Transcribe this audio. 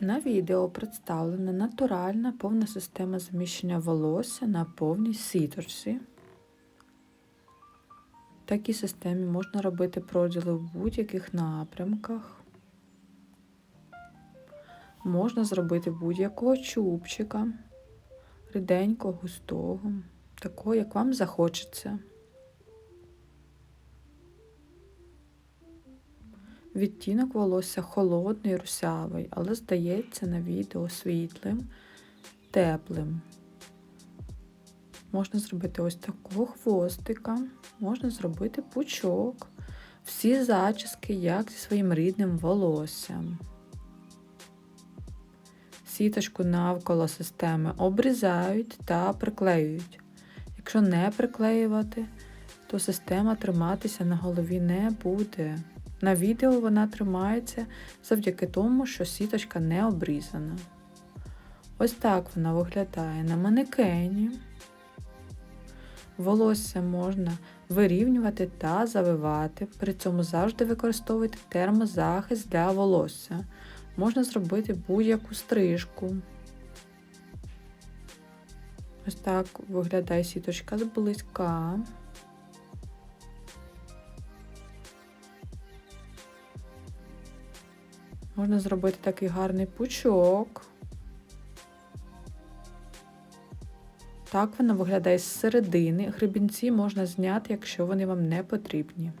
На відео представлена натуральна повна система заміщення волосся на повній сіторці. Такій системі можна робити проділи в будь-яких напрямках. Можна зробити будь-якого чубчика, ріденького, густого, такого, як вам захочеться. Відтінок волосся холодний, русявий, але здається на відео світлим, теплим. Можна зробити ось такого хвостика, можна зробити пучок, всі зачіски, як зі своїм рідним волоссям. Сіточку навколо системи обрізають та приклеюють. Якщо не приклеювати, то система триматися на голові не буде. На відео вона тримається завдяки тому, що сіточка не обрізана. Ось так вона виглядає на манекені. Волосся можна вирівнювати та завивати, при цьому завжди використовуйте термозахист для волосся. Можна зробити будь-яку стрижку. Ось так виглядає сіточка зблизька. Можна зробити такий гарний пучок. Так вона виглядає з середини. Гребінці можна зняти, якщо вони вам не потрібні.